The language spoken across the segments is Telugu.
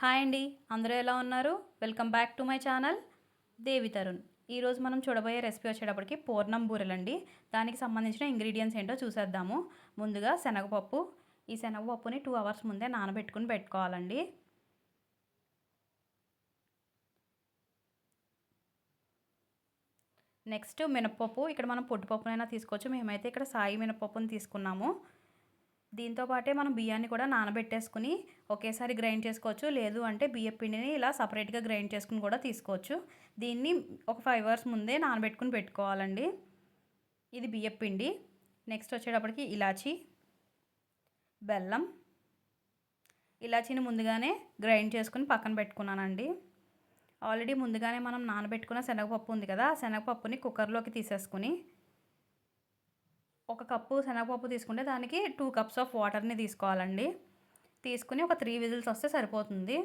హాయ్ అండి. అందరూ ఎలా ఉన్నారు? Welcome back to my channel. Devi Tarun. ఈరోజు మనం చూడబోయే రెసిపీ వచ్చేటప్పటికి పూర్ణం బూరెలండి. దానికి సంబంధించిన ఇంగ్రీడియంట్స్ ఏంటో చూసేద్దాము. ముందుగా శనగపప్పు. ఈ శనగపప్పుని టూ అవర్స్ ముందే నానబెట్టుకుని పెట్టుకోవాలండి. నెక్స్ట్ మినప్పప్పు. ఇక్కడ మనం పొట్టుపప్పునైనా తీసుకోవచ్చు. మేమైతే ఇక్కడ సాయి మినపప్పుని తీసుకున్నాము. దీంతో పాటే మనం బియ్యాన్ని కూడా నానబెట్టేసుకుని ఒకేసారి గ్రైండ్ చేసుకోవచ్చు. లేదు అంటే బియ్య పిండిని ఇలా సపరేట్గా గ్రైండ్ చేసుకుని కూడా తీసుకోవచ్చు. దీన్ని ఒక ఫైవ్ అవర్స్ ముందే నానబెట్టుకుని పెట్టుకోవాలండి. ఇది బియ్య పిండి. నెక్స్ట్ వచ్చేటప్పటికి ఇలాచి బెల్లం. ఇలాచీని ముందుగానే గ్రైండ్ చేసుకుని పక్కన పెట్టుకున్నానండి. ఆల్రెడీ ముందుగానే మనం నానబెట్టుకున్న శనగపప్పు ఉంది కదా ఆ శనగపప్పుని కుక్కర్లోకి తీసేసుకుని ఒక కప్పు శనగపప్పు తీసుకుంటే దానికి టూ కప్స్ ఆఫ్ వాటర్ని తీసుకోవాలండి. తీసుకుని ఒక త్రీ విజిల్స్ వస్తే సరిపోతుంది.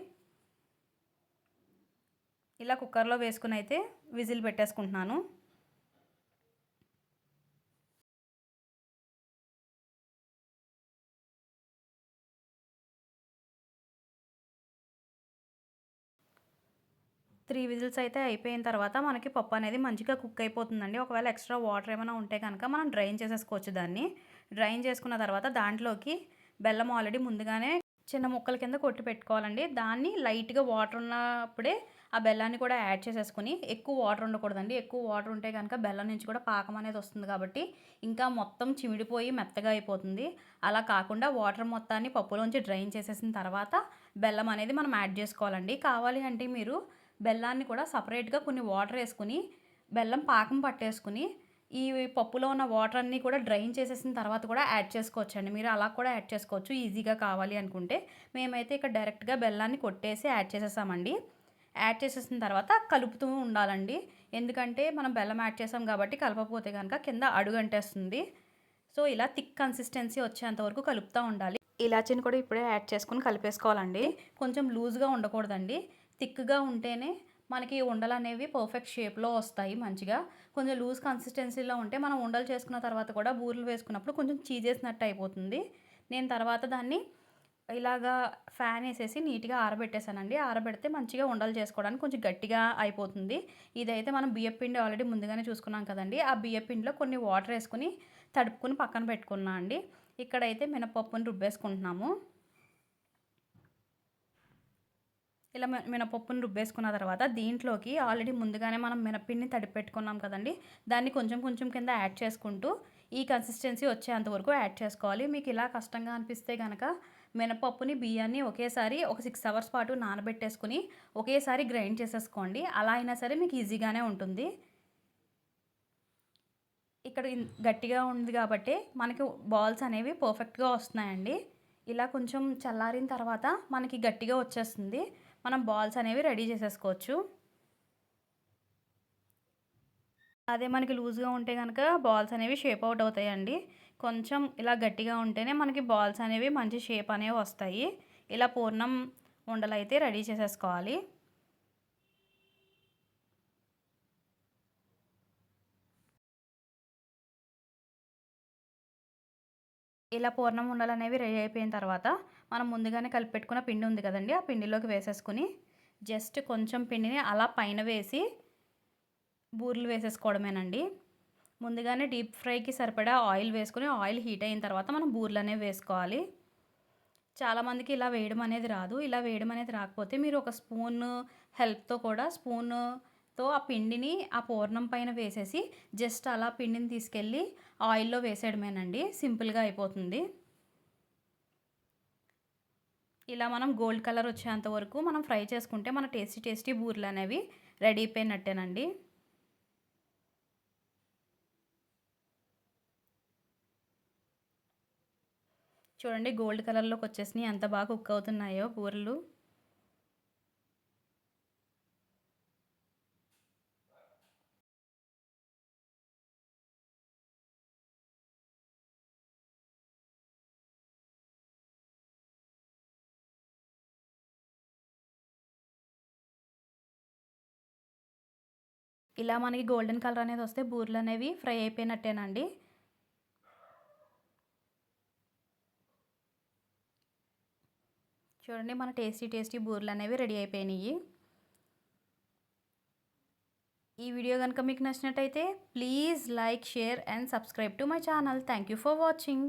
ఇలా కుక్కర్లో వేసుకుని అయితే విజిల్ పెట్టేసుకుంటున్నాను. త్రీ విజిల్స్ అయితే అయిపోయిన తర్వాత మనకి పప్పు అనేది మంచిగా కుక్ అయిపోతుందండి. ఒకవేళ ఎక్స్ట్రా వాటర్ ఏమైనా ఉంటే కనుక మనం డ్రైన్ చేసేసుకోవచ్చు దాన్ని. డ్రైన్ చేసుకున్న తర్వాత దాంట్లోకి బెల్లం ఆల్రెడీ ముందుగానే చిన్న ముక్కల కింద కొట్టి పెట్టుకోవాలండి. దాన్ని లైట్గా వాటర్ ఉన్నప్పుడే ఆ బెల్లాన్ని కూడా యాడ్ చేసేసుకుని ఎక్కువ వాటర్ ఉండకూడదండి. ఎక్కువ వాటర్ ఉంటే కనుక బెల్లం నుంచి కూడా పాకం అనేది వస్తుంది కాబట్టి ఇంకా మొత్తం చిమిడిపోయి మెత్తగా అయిపోతుంది. అలా కాకుండా వాటర్ మొత్తాన్ని పప్పులోంచి డ్రైన్ చేసేసిన తర్వాత బెల్లం అనేది మనం యాడ్ చేసుకోవాలండి. కావాలి అంటే మీరు బెల్లాన్ని కూడా సపరేట్గా కొన్ని వాటర్ వేసుకుని బెల్లం పాకం పట్టేసుకుని ఈ పప్పులో ఉన్న వాటర్ అన్నీ కూడా డ్రైన్ చేసేసిన తర్వాత కూడా యాడ్ చేసుకోవచ్చు అండి మీరు అలా కూడా యాడ్ చేసుకోవచ్చు. ఈజీగా కావాలి అనుకుంటే. మేమైతే ఇక్కడ డైరెక్ట్గా బెల్లాన్ని కొట్టేసి యాడ్ చేసేసామండి. యాడ్ చేసేసిన తర్వాత కలుపుతూ ఉండాలండి. ఎందుకంటే మనం బెల్లం యాడ్ చేసాం కాబట్టి కలపకపోతే కనుక కింద అడుగంటేస్తుంది. సో ఇలా థిక్ కన్సిస్టెన్సీ వచ్చేంత వరకు కలుపుతూ ఉండాలి. ఇలాచీని కూడా ఇప్పుడే యాడ్ చేసుకుని కలిపేసుకోవాలండి. కొంచెం లూజ్గా ఉండకూడదండి. థిక్గా ఉంటేనే మనకి ఉండలు అనేవి పర్ఫెక్ట్ షేప్లో వస్తాయి మంచిగా. కొంచెం లూజ్ కన్సిస్టెన్సీలో ఉంటే మనం ఉండలు చేసుకున్న తర్వాత కూడా బూరెలు వేసుకున్నప్పుడు కొంచెం చీజేసినట్టు అయిపోతుంది. నేను తర్వాత దాన్ని ఇలాగా ఫ్యాన్ వేసేసి నీట్గా ఆరబెట్టేశానండి ఆరబెడితే మంచిగా ఉండలు చేసుకోవడానికి కొంచెం గట్టిగా అయిపోతుంది. ఇదైతే మనం బియ్యం పిండి ఆల్రెడీ ముందుగానే చూసుకున్నాం కదండి. ఆ బియ్యం పిండిలో కొన్ని వాటర్ వేసుకుని తడుపుకుని పక్కన పెట్టుకున్నా అండి. ఇక్కడైతే మినపప్పుని రుబ్బేసుకుంటున్నాము. ఇలా మినపప్పుని రుబ్బేసుకున్న తర్వాత దీంట్లోకి ఆల్రెడీ ముందుగానే మనం మినపిండిని తడిపెట్టుకున్నాం కదండి. దాన్ని కొంచెం కొంచెం కింద యాడ్ చేసుకుంటూ ఈ కన్సిస్టెన్సీ వచ్చేంత వరకు యాడ్ చేసుకోవాలి. మీకు ఇలా కష్టంగా అనిపిస్తే కనుక మినపప్పుని బియ్యాన్ని ఒకేసారి ఒక సిక్స్ అవర్స్ పాటు నానబెట్టేసుకుని ఒకేసారి గ్రైండ్ చేసేసుకోండి. అలా అయినా సరే మీకు ఈజీగానే ఉంటుంది. ఇక్కడ గట్టిగా ఉంది కాబట్టి మనకి బాల్స్ అనేవి పర్ఫెక్ట్గా వస్తున్నాయండి. ఇలా కొంచెం చల్లారిన తర్వాత మనకి గట్టిగా వచ్చేస్తుంది. మనం బాల్స్ అనేవి రెడీ చేసేసుకోవచ్చు. అదే మనకి లూజ్గా ఉంటే కనుక బాల్స్ అనేవి షేప్ అవుట్ అవుతాయండి. కొంచెం ఇలా గట్టిగా ఉంటేనే మనకి బాల్స్ అనేవి మంచి షేప్ అనేవి వస్తాయి. ఇలా పూర్ణం ఉండలు అయితే రెడీ చేసేసుకోవాలి. ఇలా పూర్ణం ఉండలు అనేవి రెడీ అయిపోయిన తర్వాత మనం ముందుగానే కలిపెట్టుకున్న పిండి ఉంది కదండి ఆ పిండిలోకి వేసేసుకుని జస్ట్ కొంచెం పిండిని అలా పైన వేసి బూరెలు వేసేసుకోవడమేనండి. ముందుగానే డీప్ ఫ్రైకి సరిపడా ఆయిల్ వేసుకుని ఆయిల్ హీట్ అయిన తర్వాత మనం బూరెలు అనేవి వేసుకోవాలి. చాలామందికి ఇలా వేయడం అనేది రాదు. ఇలా వేయడం అనేది రాకపోతే మీరు ఒక స్పూన్ హెల్ప్తో కూడా స్పూన్ తో ఆ పిండిని ఆ పూర్ణం పైన వేసేసి జస్ట్ అలా పిండిని తీసుకెళ్ళి ఆయిల్లో వేసేయడమేనండి. సింపుల్గా అయిపోతుంది. ఇలా మనం గోల్డ్ కలర్ వచ్చేంత వరకు మనం ఫ్రై చేసుకుంటే మన టేస్టీ టేస్టీ బూరెలు అనేవి రెడీ అయిపోయినట్టేనండి. చూడండి గోల్డ్ కలర్లోకి వచ్చేసినాయి. ఎంత బాగా కుక్ అవుతున్నాయో బూరెలు. ఇలా మనకి గోల్డెన్ కలర్ అనేది వస్తే బూరెలు అనేవి ఫ్రై అయిపోయినట్టేనండి. చూడండి మన టేస్టీ టేస్టీ బూరెలు అనేవి రెడీ అయిపోయినాయి. ఈ వీడియో కనుక మీకు నచ్చినట్టయితే please like share and subscribe to my channel. Thank you for watching.